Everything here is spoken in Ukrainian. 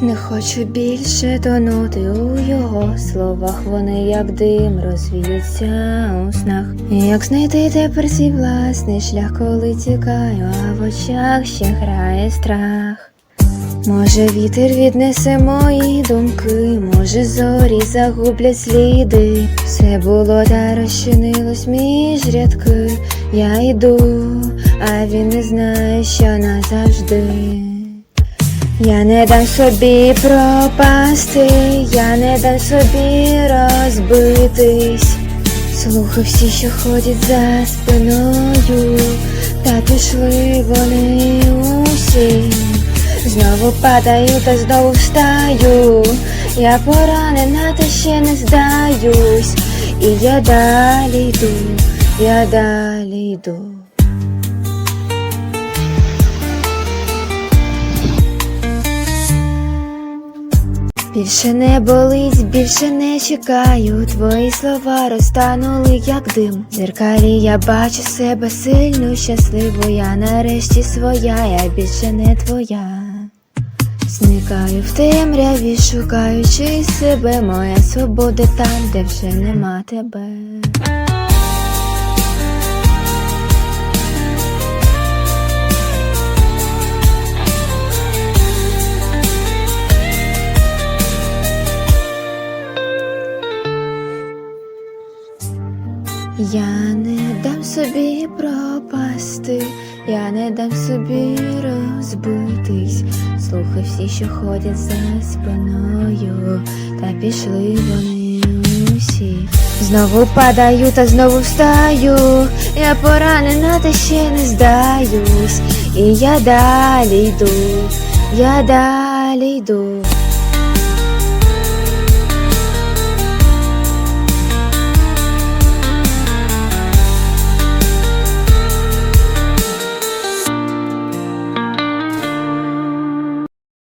Хочу більше тонути у його словах, вони як дим розвіються у снах. Як знайти тепер свій власний шлях, коли тікаю, а в очах ще грає страх. Може, вітер віднесе мої думки, може, зорі загублять сліди. Все було та розчинилось між рядки. Я йду, а він не знає, що назавжди. Я не дам собі пропасти, я не дам собі розбитись. Слухай всі, що ходять за спиною, та пішли вони усі. Знову падаю та знову встаю. Я поранена, та ще не здаюсь. І я далі йду, я далі йду. Більше не болить, більше не чекаю. Твої слова розтанули, як дим. В Зеркалі я бачу себе сильну, щасливу. Я нарешті своя, я більше не твоя. Зникаю в темряві, шукаючи себе. Моя свобода там, де вже нема тебе. Я не дам собі пропасти, я не дам собі розбитись. Слухай всі, що ходять за спиною, та пішли вони усі. Знову падаю та знову встаю. Я поранена, та ще не здаюсь. І я далі йду, я далі йду.